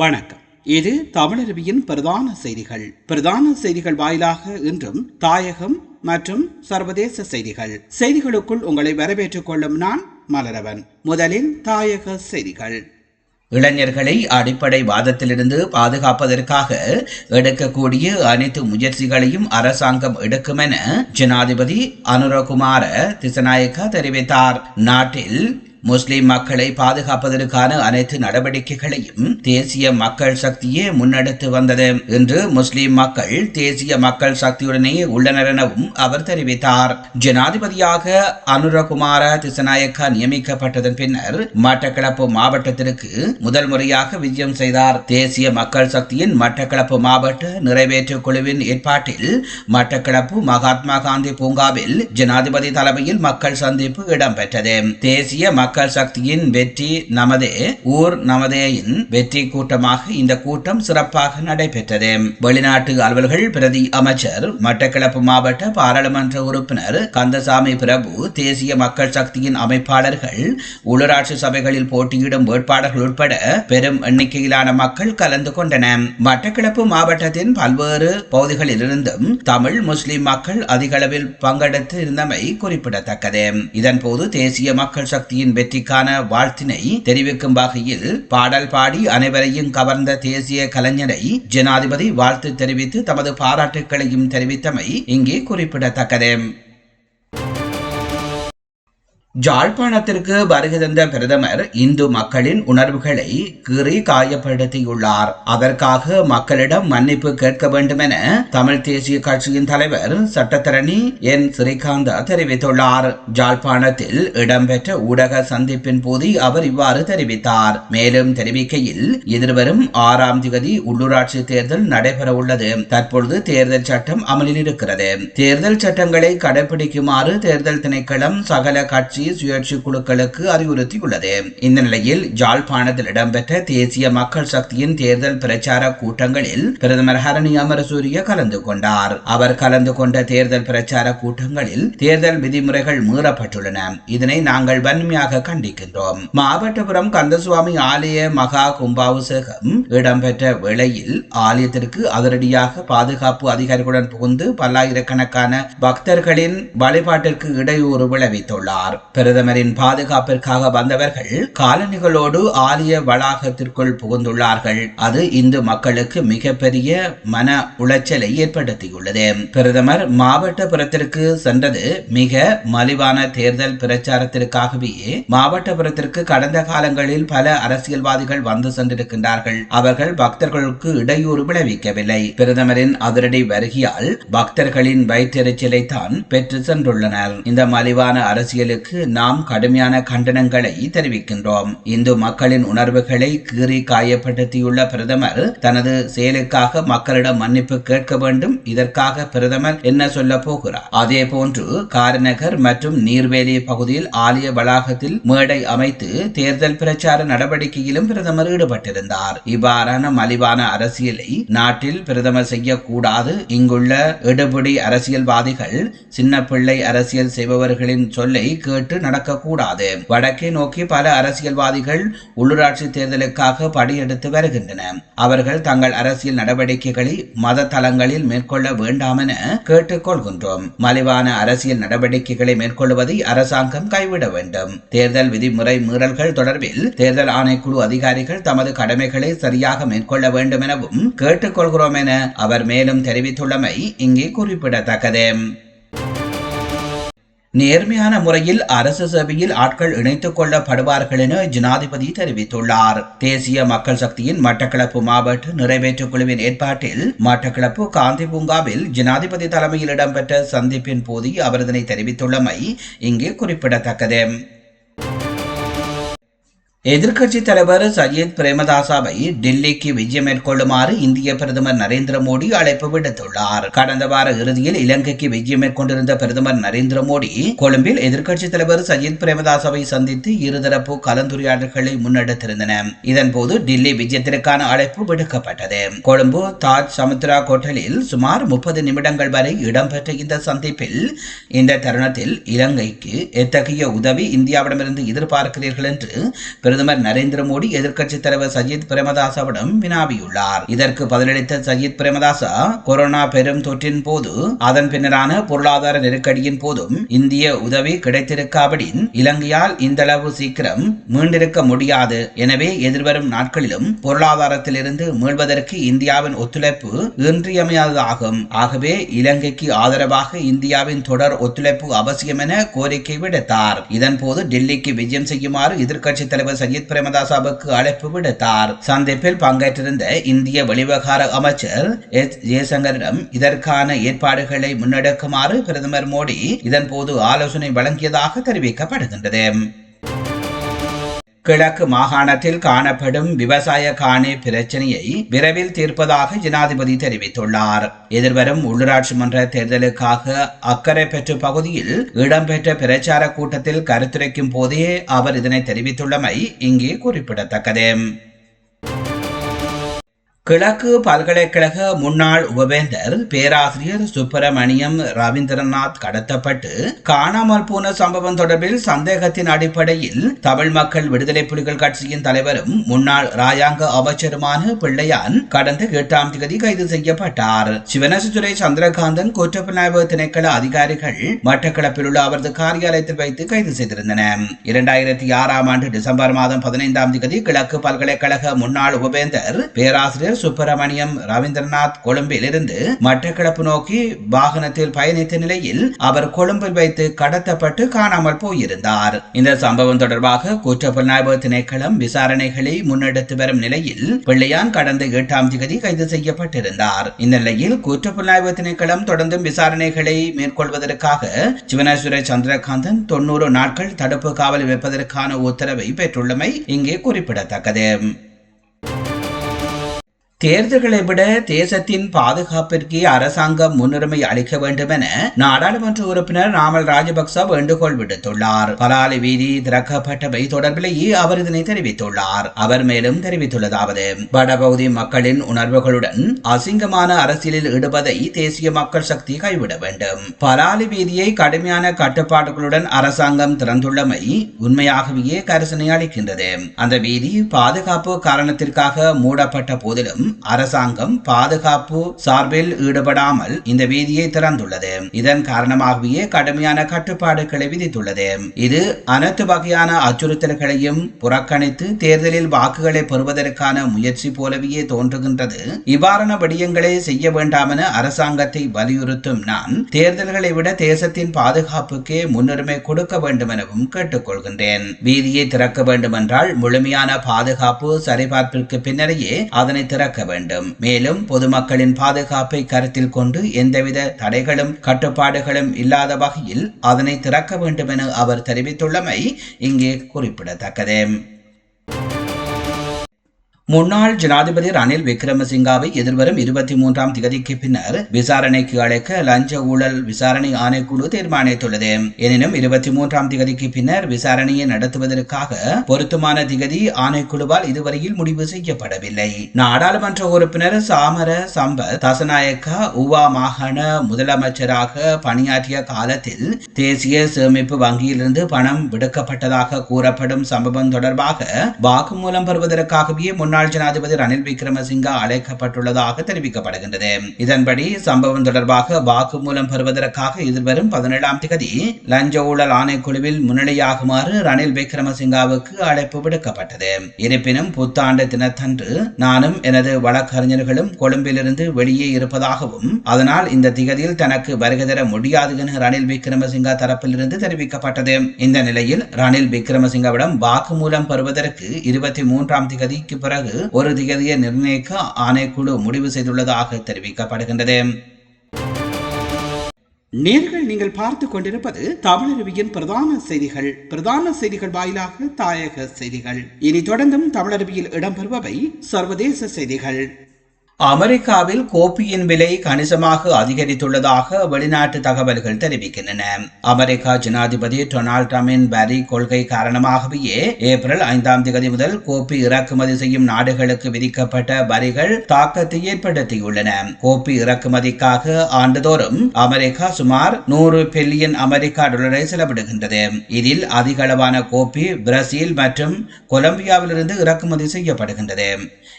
வணக்கம். இது தமிழருவியின் பிரதான செய்திகள். பிரதான செய்திகள் வாயிலாக இன்றும் தாயகம் மற்றும் சர்வதேச செய்திகள். செய்திகளுக்குள் உங்களை வரவேற்றுக் கொள்ளும் நான் மலரவன். முதலில் தாயக செய்திகள். இளைஞர்களை அடிப்படை வாதத்திலிருந்து பாதுகாப்பதற்காக எடுக்கக்கூடிய அனைத்து முயற்சிகளையும் அரசாங்கம் எடுக்கும் என ஜனாதிபதி அனுரகுமார திசநாயக்கா தெரிவித்தார். நாட்டில் முஸ்லிம் மக்களை பாதுகாப்பதற்கான அனைத்து நடவடிக்கைகளையும் தேசிய மக்கள் சக்தியே முன்னெடுத்து வந்தது இன்று முஸ்லிம் மக்கள் தேசிய மக்கள் சக்தியுடனே உள்ளனர் எனவும் அவர் தெரிவித்தார். ஜனாதிபதியாக அனுரகுமார திசநாயக்கா நியமிக்கப்பட்டதன் பின்னர் மட்டக்களப்பு மாவட்டத்திற்கு முதல் முறையாக விஜயம் செய்தார். தேசிய மக்கள் சக்தியின் மட்டக்களப்பு மாவட்ட நிறைவேற்று குழுவின் ஏற்பாட்டில் மட்டக்களப்பு மகாத்மா காந்தி பூங்காவில் ஜனாதிபதி தலைமையில் மக்கள் சந்திப்பு இடம்பெற்றது. தேசிய மக்கள் சக்தியின் வெற்றி நமதே. ஊர் நமதேயின் வெற்றி கூட்டமாக இந்த கூட்டம் சிறப்பாக நடைபெற்றது. வெளிநாட்டு அலுவல்கள் பிரதி அமைச்சர் மட்டக்களப்பு மாவட்ட பாராளுமன்ற உறுப்பினர் கந்தசாமி பிரபு தேசிய மக்கள் சக்தியின் அமைப்பாளர்கள் உள்ளூராட்சி சபைகளில் போட்டியிடும் வேட்பாளர்கள் உட்பட பெரும் எண்ணிக்கையிலான மக்கள் கலந்து கொண்டனர். மட்டக்களப்பு மாவட்டத்தின் பல்வேறு பகுதிகளிலிருந்தும் தமிழ் முஸ்லிம் மக்கள் அதிகளவில் பங்கெடுத்து இருந்தமை குறிப்பிடத்தக்கது. இதன்போது தேசிய மக்கள் சக்தியின் வெற்றிக்கான வாழ்த்தினை தெரிவிக்கும் வகையில் பாடல் பாடி அனைவரையும் கவர்ந்த தேசிய கலைஞரை ஜனாதிபதி வாழ்த்து தெரிவித்து தமது பாராட்டுக்களையும் தெரிவித்தமை இங்கே குறிப்பிடத்தக்கது. ஜாழ்ப்பாணத்திற்கு வருகை தந்த பிரதமர் இந்து மக்களின் உணர்வுகளை கீறி காயப்படுத்தியுள்ளார். அதற்காக மக்களிடம் மன்னிப்பு கேட்க வேண்டும் என தமிழ் தேசிய கட்சியின் தலைவர் சட்டத்தரணி என். ஸ்ரீகாந்தா தெரிவித்துள்ளார். ஜாழ்ப்பாணத்தில் இடம்பெற்ற ஊடக சந்திப்பின் போது அவர் இவ்வாறு தெரிவித்தார். மேலும் தெரிவிக்கையில் எதிர்வரும் ஆறாம் திகதி உள்ளூராட்சி தேர்தல் நடைபெற உள்ளது. தற்பொழுது தேர்தல் சட்டம் அமலில் இருக்கிறது. தேர்தல் சட்டங்களை கடைபிடிக்குமாறு தேர்தல் திணைக்களம் சகல கட்சி சுயேட்சை குழுக்களுக்கு அறிவுறுத்தியுள்ளது. இந்த நிலையில் ஜாழ்ப்பாணத்தில் இடம்பெற்ற தேசிய மக்கள் சக்தியின் தேர்தல் பிரச்சார கூட்டங்களில் பிரதமர் ஹரணி அமரசூரிய கலந்து கொண்டார். அவர் கலந்து கொண்ட தேர்தல் பிரச்சார கூட்டங்களில் தேர்தல் விதிமுறைகள் மீறப்பட்டுள்ளன. இதனை நாங்கள் வன்மையாக கண்டிக்கின்றோம். மாவட்டபுரம் கந்தசுவாமி ஆலய மகா கும்பாபிஷேகம் இடம்பெற்ற வேளையில் ஆலயத்திற்கு அதிரடியாக பாதுகாப்பு அதிகாரிகளுடன் புகுந்து பல்லாயிரக்கணக்கான பக்தர்களின் வழிபாட்டிற்கு இடையூறு விளைவித்துள்ளார். பிரதமரின் பாதுகாப்பிற்காக வந்தவர்கள் காலணிகளோடு ஆலய வளாகத்திற்குள் புகுந்துள்ளார்கள். அது இந்து மக்களுக்கு மிகப்பெரிய மன உளைச்சலை ஏற்படுத்தியுள்ளது. பிரதமர் மாவட்டபுரத்திற்கு சென்றது மிக மலிவான தேர்தல் பிரச்சாரத்திற்காகவே மாவட்டபுரத்திற்கு கடந்த காலங்களில் பல அரசியல்வாதிகள் வந்து சென்றிருக்கின்றார்கள். அவர்கள் பக்தர்களுக்கு இடையூறு விளைவிக்கவில்லை. பிரதமரின் அதிரடி வருகையால் பக்தர்களின் வயிற்றெரிச்சலை தான் பெற்று சென்றுள்ளனர். இந்த மலிவான அரசியலுக்கு நாம் கடுமையான கண்டனங்களை தெரிவிக்கின்றோம். இந்து மக்களின் உணர்வுகளை கீறி காயப்படுத்தியுள்ள பிரதமர் தனது செயலுக்காக மக்களிடம் மன்னிப்பு கேட்க வேண்டும். இதற்காக பிரதமர் என்ன சொல்ல போகிறார்? அதே போன்று காரநகர் மற்றும் நீர்வேலி பகுதியில் ஆலய வளாகத்தில் மேடை அமைத்து தேர்தல் பிரச்சார நடவடிக்கையிலும் பிரதமர் ஈடுபட்டிருந்தார். இவ்வாறான மலிவான அரசியலை நாட்டில் பிரதமர் செய்யக்கூடாது. இங்குள்ள எடுபடி அரசியல்வாதிகள் சின்ன பிள்ளை அரசியல் செய்பவர்களின் சொல்லை கேட்டு நடக்கக்கூடாது. வடக்கே நோக்கி பல அரசியல்வாதிகள் உள்ளூராட்சி தேர்தலுக்காக படியெடுத்து வருகின்றன. அவர்கள் தங்கள் அரசியல் நடவடிக்கைகளை மத தளங்களில் மேற்கொள்ள வேண்டாம் என கேட்டுக்கொள்கின்றோம் மலிவான அரசியல் நடவடிக்கைகளை மேற்கொள்வதை அரசாங்கம் கைவிட வேண்டும். தேர்தல் விதிமுறை மீறல்கள் தொடர்பில் தேர்தல் ஆணைக்குழு அதிகாரிகள் தமது கடமைகளை சரியாக மேற்கொள்ள வேண்டும் எனவும் கேட்டுக்கொள்கிறோம் என அவர் மேலும் தெரிவித்துள்ளமை இங்கே குறிப்பிடத்தக்கது. நேர்மையான முறையில் அரசு சேவையில் ஆட்கள் இணைத்துக் கொள்ளப்படுவார்கள் என ஜனாதிபதி தெரிவித்துள்ளார். தேசிய மக்கள் சக்தியின் மட்டக்களப்பு மாவட்ட நிறைவேற்று குழுவின் ஏற்பாட்டில் மட்டக்களப்பு காந்தி பூங்காவில் ஜனாதிபதி தலைமையில் இடம்பெற்ற சந்திப்பின் போது அவர் இதனை தெரிவித்துள்ளமை இங்கே குறிப்பிடத்தக்கது. எதிர்க்கட்சி தலைவர் சஜித் பிரேமதாசாவை டெல்லிக்கு விஜயம் மேற்கொள்ளுமாறு இந்திய பிரதமர் நரேந்திர மோடி அழைப்பு விடுத்துள்ளார். கடந்த வார இறுதியில் இலங்கைக்கு விஜயம் மேற்கொண்டிருந்த பிரதமர் நரேந்திர மோடி கொழும்பில் எதிர்க்கட்சி தலைவர் சஜித் பிரேமதாசாவை சந்தித்து இருதரப்பு கலந்துரையாடல்களை முன்னெடுத்திருந்தன இதன்போது டெல்லி விஜயத்திற்கான அழைப்பு விடுக்கப்பட்டது. கொழும்பு தாஜ் சமுத்ரா ஹோட்டலில் சுமார் முப்பது நிமிடங்கள் வரை இடம்பெற்ற இந்த சந்திப்பில் இந்த தருணத்தில் இலங்கைக்கு எத்தகைய உதவி இந்தியாவிடமிருந்து எதிர்பார்க்கிறீர்கள் என்று பிரதமர் நரேந்திர மோடி எதிர்க்கட்சித் தலைவர் சஜித் பிரேமதாசவிடம் வினாவியுள்ளார். இதற்கு பதிலளித்த சஜித் பிரேமதாசா கொரோனா பெரும் தொற்றின் போது அதன் பின்னரான பொருளாதார நெருக்கடியின் போதும் இந்திய உதவி கிடைத்திருக்காவிடின் இலங்கையால் இந்தளவு சீக்கிரம் மீண்டிருக்க முடியாது. எனவே எதிர்வரும் நாட்களிலும் பொருளாதாரத்திலிருந்து மீள்வதற்கு இந்தியாவின் ஒத்துழைப்பு இன்றியமையாததாகும். ஆகவே இலங்கைக்கு ஆதரவாக இந்தியாவின் தொடர் ஒத்துழைப்பு அவசியம் என கோரிக்கை விடுத்தார். இதன்போது டெல்லிக்கு விஜயம் செய்யுமாறு எதிர்க்கட்சித் தலைவர் சஜித் பிரேமதாசாவுக்கு அழைப்பு விடுத்தார். சந்திப்பில் பங்கேற்றிருந்த இந்திய வெளிவகார அமைச்சர் எஸ் ஜெயசங்கரிடம் இதற்கான ஏற்பாடுகளை முன்னெடுக்குமாறு பிரதமர் மோடி இதன்போது ஆலோசனை வழங்கியதாக தெரிவிக்கப்படுகின்றது. கிழக்கு மாகாணத்தில் காணப்படும் விவசாய காணி பிரச்சனையை விரைவில் தீர்ப்பதாக ஜனாதிபதி தெரிவித்துள்ளார். எதிர்வரும் உள்ளூராட்சி மன்ற தேர்தலுக்காக அக்கரைப்பற்று பகுதியில் இடம்பெற்ற பிரச்சார கூட்டத்தில் கருத்துரைக்கும் போதே அவர் இதனை தெரிவித்துள்ளமை இங்கே குறிப்பிடத்தக்கது. கிழக்கு பல்கலைக்கழக முன்னாள் உபவேந்தர் பேராசிரியர் சுப்பிரமணியம் ரவீந்திரநாத் கடத்தப்பட்டு காணாமல் போன சம்பவம் தொடர்பில் சந்தேகத்தின் அடிப்படையில் தமிழ் மக்கள் விடுதலை புலிகள் கட்சியின் தலைவரும் முன்னாள் ராயாங்க அமைச்சருமான பிள்ளையான் கடந்த எட்டாம் தேதி கைது செய்யப்பட்டார். சிவனசுத்துறை சந்திரகாந்தன் குற்றப்புலனாய்வு திணைக்கள அதிகாரிகள் மட்டக்களப்பில் உள்ள அவரது காரியாலயத்தில் வைத்து கைது செய்திருந்தனர். இரண்டாயிரத்தி ஆறாம் ஆண்டு டிசம்பர் மாதம் பதினைந்தாம் தேதி கிழக்கு பல்கலைக்கழக முன்னாள் உபவேந்தர் பேராசிரியர் சுப்பிரமணியம் ரவீந்திரநாத் கொழும்பில் இருந்து மட்டக்களப்பு நோக்கி வாகனத்தில் பயணித்த நிலையில் அவர் கொழும்பில் வைத்து கடத்தப்பட்டு காணாமல் போயிருந்தார். இந்த சம்பவம் தொடர்பாக குற்றப்புலனாய்வு திணைக்களம் விசாரணைகளை முன்னெடுத்து வரும் நிலையில் பிள்ளையான் கடந்த எட்டாம் தேதி கைது செய்யப்பட்டிருந்தார். இந்த நிலையில் குற்றப்புலனாய்வு திணைக்களம் தொடர்ந்தும் விசாரணைகளை மேற்கொள்வதற்காக சிவனேஸ்வர சந்திரகாந்தன் தொன்னூறு நாட்கள் தடுப்பு காவல் வைப்பதற்கான உத்தரவை பெற்றுள்ளமை இங்கே குறிப்பிடத்தக்கது. தேர்தல்களை விட தேசத்தின் பாதுகாப்பிற்கு அரசாங்கம் முன்னுரிமை அளிக்க வேண்டும் என நாடாளுமன்ற உறுப்பினர் நாமல் ராஜபக்ச வேண்டுகோள் விடுத்துள்ளார். பலாலி வீதி திறக்கப்பட்டவை தொடர்பிலேயே அவர் இதனை தெரிவித்துள்ளார். அவர் மேலும் தெரிவித்துள்ளதாவது வடபகுதி மக்களின் உணர்வுகளுடன் அசிங்கமான அரசியலில் ஈடுபதை தேசிய மக்கள் சக்தி கைவிட வேண்டும். பலாலி வீதியை கடுமையான கட்டுப்பாடுகளுடன் அரசாங்கம் திறந்துள்ளமை உண்மையாகவே கரிசனை அளிக்கின்றது. அந்த வீதி பாதுகாப்பு காரணத்திற்காக மூடப்பட்ட போதிலும் அரசாங்கம் பாதுகாப்பு சார்பில் ஈடுபடாமல் இந்த வீதியை திறந்துள்ளது. இதன் காரணமாகவே கடுமையான கட்டுப்பாடுகளை விதித்துள்ளது. இது அனைத்து வகையான அச்சுறுத்தல்களையும் புறக்கணித்து தேர்தலில் வாக்குகளை பெறுவதற்கான முயற்சி போலவே தோன்றுகின்றது. இவ்வாறான விடயங்களை செய்ய வேண்டாம் என அரசாங்கத்தை வலியுறுத்தும் நான் தேர்தல்களை விட தேசத்தின் பாதுகாப்புக்கே முன்னுரிமை கொடுக்க வேண்டும் எனவும் கேட்டுக்கொள்கின்றேன். வீதியை திறக்க வேண்டும் என்றால் முழுமையான பாதுகாப்பு சரிபார்ப்பிற்கு பின்னரையே அதனை திறக்க வேண்டும். மேலும் பொதுமக்களின் பாதுகாப்பை கருத்தில் கொண்டு எந்தவித தடைகளும் கட்டுப்பாடுகளும் இல்லாத வகையில் அதனை திறக்க வேண்டும் என அவர் தெரிவித்துள்ளமை இங்கே குறிப்பிடத்தக்கது. முன்னாள் ஜனாதிபதி ரணில் விக்ரமசிங்காவை எதிர்வரும் இருபத்தி மூன்றாம் திகதிக்கு பின்னர் விசாரணைக்கு அழைக்க லஞ்ச ஊழல் விசாரணை ஆணைக்குழு தீர்மானித்துள்ளது. எனினும் இருபத்தி மூன்றாம் திகதிக்கு பின்னர் விசாரணையை நடத்துவதற்காக பொருத்தமான திகதி ஆணைக்குழுவால் இதுவரையில் முடிவு செய்யப்படவில்லை. நாடாளுமன்ற உறுப்பினர் சாமர சம்பத் தசநாயக்கா உவா மாகாண முதலமைச்சராக பணியாற்றிய காலத்தில் தேசிய சேமிப்பு வங்கியிலிருந்து பணம் விடுக்கப்பட்டதாக கூறப்படும் சம்பவம் தொடர்பாக வாக்குமூலம் பெறுவதற்காகவே முன்னாள் முன்னாள் ஜனாதிபதி ரணில் விக்ரமசிங்கா அழைக்கப்பட்டுள்ளதாக தெரிவிக்கப்படுகின்றது. இதன்படி சம்பவம் தொடர்பாக வாக்குமூலம் பெறுவதற்காக எதிர்வரும் பதினேழாம் தேதி லஞ்ச ஊழல் ஆணைக்குழுவில் முன்னிலையாகுமாறு ரணில் விக்ரமசிங்காவுக்கு அழைப்பு விடுக்கப்பட்டது. இருப்பினும் புத்தாண்டு தினத்தன்று நானும் எனது வழக்கறிஞர்களும் கொழும்பிலிருந்து வெளியே இருப்பதாகவும் அதனால் இந்த திகதியில் தனக்கு வருகை தர முடியாது என ரணில் விக்ரமசிங்கா தரப்பிலிருந்து தெரிவிக்கப்பட்டது. இந்த நிலையில் ரணில் விக்ரமசிங்காவிடம் வாக்குமூலம் பெறுவதற்கு இருபத்தி மூன்றாம் திகதிக்கு பிறகு ஒரு திகதியை நிர்ணயிக்க ஆணைக்குழு முடிவு செய்துள்ளதாக தெரிவிக்கப்படுகின்றது. நேர்கள் நீங்கள் பார்த்து கொண்டிருப்பது தமிழருவியின் பிரதான செய்திகள். பிரதான செய்திகள் வாயிலாக தாயக செய்திகள். இனி தொடர்ந்தும் தமிழருவியில் இடம்பெறுபவை சர்வதேச செய்திகள். அமெரிக்காவில் கோப்பியின் விலை கணிசமாக அதிகரித்துள்ளதாக வெளிநாட்டு தகவல்கள் தெரிவிக்கின்றன. அமெரிக்கா ஜனாதிபதி டொனால்ட் ட்ரம்பின் வரி கொள்கை காரணமாகவே ஏப்ரல் ஐந்தாம் தேதி முதல் கோப்பி இறக்குமதி செய்யும் நாடுகளுக்கு விதிக்கப்பட்ட வரிகள் தாக்கத்தை ஏற்படுத்தியுள்ளன. கோப்பி இறக்குமதிக்காக ஆண்டுதோறும் அமெரிக்கா சுமார் நூறு பில்லியன் அமெரிக்கா டாலரை செலவிடுகின்றது. இதில் அதிக அளவான கோப்பி பிரேசில் மற்றும் கொலம்பியாவிலிருந்து இறக்குமதி செய்யப்படுகின்றது.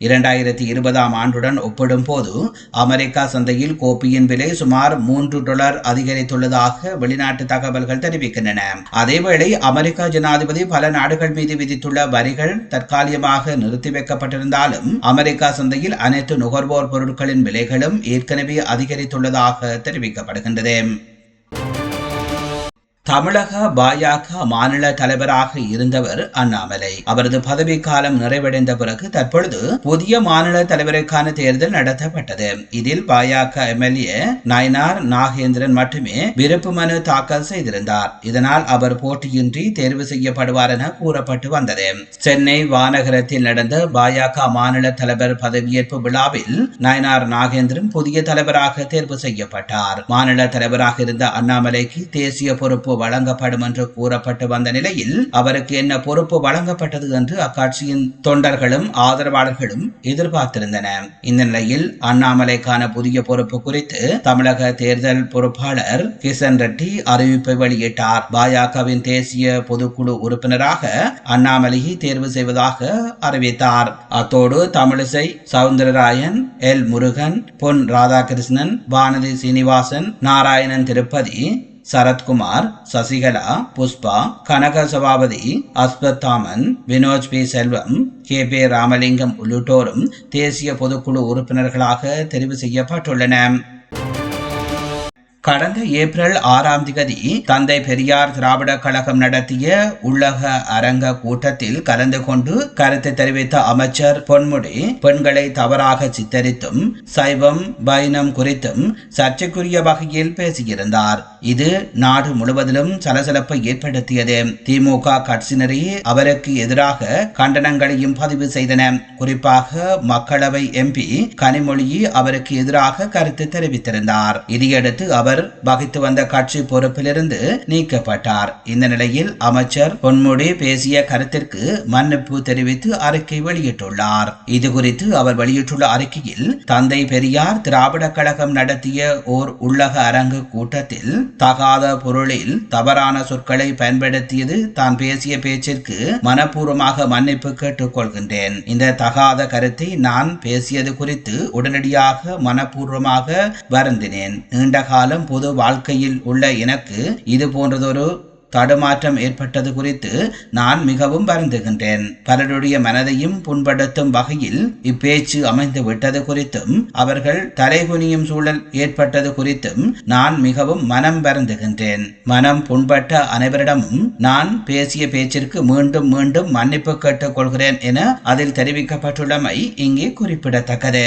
இரண்டாயிரத்தி இருபதாம் ஆண்டுடன் ஒப்பிடும் போது அமெரிக்கா சந்தையில் கோப்பியின் விலை சுமார் மூன்று டாலர் அதிகரித்துள்ளதாக வெளிநாட்டு தகவல்கள் தெரிவிக்கின்றன. அதேவேளை அமெரிக்கா ஜனாதிபதி பல நாடுகள் மீது விதித்துள்ள வரிகள் தற்காலிகமாக நிறுத்தி வைக்கப்பட்டிருந்தாலும் அமெரிக்கா சந்தையில் அனைத்து நுகர்வோர் பொருட்களின் விலைகளும் ஏற்கனவே அதிகரித்துள்ளதாக தெரிவிக்கப்படுகின்றது. தமிழக பாஜக மாநில தலைவராக இருந்தவர் அண்ணாமலை. அவரது பதவிக்காலம் நிறைவடைந்த பிறகு தற்பொழுது புதிய மாநில தலைவருக்கான தேர்தல் நடத்தப்பட்டது. இதில் பாஜக எம்எல்ஏ நயனார் நாகேந்திரன் மட்டுமே விருப்பு மனு தாக்கல் செய்திருந்தார். இதனால் அவர் போட்டியின்றி தேர்வு செய்யப்படுவார் என கூறப்பட்டு வந்தது. சென்னை வானகரத்தில் நடந்த பாஜக மாநில தலைவர் பதவியேற்பு விழாவில் நயனார் நாகேந்திரன் புதிய தலைவராக தேர்வு செய்யப்பட்டார். மாநில தலைவராக இருந்த அண்ணாமலைக்கு தேசிய பொறுப்பு வழங்கப்படும் என்று கூறப்பட்டு வந்த நிலையில் அவருக்கு என்ன பொறுப்பு வழங்கப்பட்டது என்று அக்கட்சியின் தொண்டர்களும் ஆதரவாளர்களும் எதிர்பார்த்திருந்தன. இந்த நிலையில் அண்ணாமலைக்கான புதிய பொறுப்பு குறித்து தமிழக தேர்தல் பொறுப்பாளர் கிஷன் ரெட்டி அறிவிப்பை வெளியிட்டார். பாஜகவின் தேசிய பொதுக்குழு உறுப்பினராக அண்ணாமலையை தேர்வு செய்வதாக அறிவித்தார். அத்தோடு Tamilisai Soundararajan L Murugan Pon Radhakrishnan Vanathi Srinivasan Narayanan Tirupathi Sarathkumar Sasikala Pushpa Kanaga Sabapathy Ashwathaman Vinoj P. Selvam K. P. Ramalingam உள்ளிட்டோரும் தேசிய பொதுக்குழு உறுப்பினர்களாக தெரிவு செய்யப்பட்டுள்ளன கடந்த ஏப்ரல் ஆறாம் திகதி தந்தை பெரியார் திராவிட கழகம் நடத்திய உள்ளக அரங்க கூட்டத்தில் கலந்து கொண்டு கருத்து தெரிவித்த அமைச்சர் பொன்முடி பெண்களை தவறாக சித்தரித்தும் சைவம் பைனம் குறித்தும் சர்ச்சைக்குரிய வகையில் பேசியிருந்தார். இது நாடு முழுவதிலும் சலசலப்பை ஏற்படுத்தியது. திமுக கட்சியினரே அவருக்கு எதிராக கண்டனங்களையும் பதிவு செய்தன. குறிப்பாக மக்களவை எம்பி கனிமொழி அவருக்கு எதிராக கருத்து தெரிவித்திருந்தார். இதையடுத்து அவர் வகித்து வந்த கட்சி பொறுப்பிலிருந்து நீக்கப்பட்டார். இந்த நிலையில் அமைச்சர் பொன்முடி பேசிய கருத்திற்கு மன்னிப்பு தெரிவித்து அறிக்கை வெளியிட்டுள்ளார். இது குறித்து அவர் வெளியிட்டுள்ள அறிக்கையில் தந்தை பெரியார் திராவிட கழகம் நடத்திய ஓர் உள்ளக அரங்கு கூட்டத்தில் தகாத பொருளில் தவறான சொற்களை பயன்படுத்தியது தான் பேசிய பேச்சிற்கு மனப்பூர்வமாக மன்னிப்பு கேட்டுக்கொள்கின்றேன் இந்த தகாத கருத்தை நான் பேசியது குறித்து உடனடியாக மனப்பூர்வமாக வருந்தினேன். நீண்ட காலம் பொது வாழ்க்கையில் உள்ள எனக்கு இது போன்றதொரு தடுமாற்றம் ஏற்பட்டது குறித்து நான் மிகவும் வருந்துகின்றேன். பலருடைய மனதையும் புண்படுத்தும் வகையில் இப்பேச்சு அமைந்து விட்டது குறித்தும் அவர்கள் தலைகுனியும் சூழல் ஏற்பட்டது குறித்தும் நான் மிகவும் மனம் வருந்துகின்றேன். மனம் புண்பட்ட அனைவரிடமும் நான் பேசிய பேச்சிற்கு மீண்டும் மீண்டும் மன்னிப்பு கேட்டுக் கொள்கிறேன் என அதில் தெரிவிக்கப்பட்டுள்ளமை இங்கே குறிப்பிடத்தக்கது.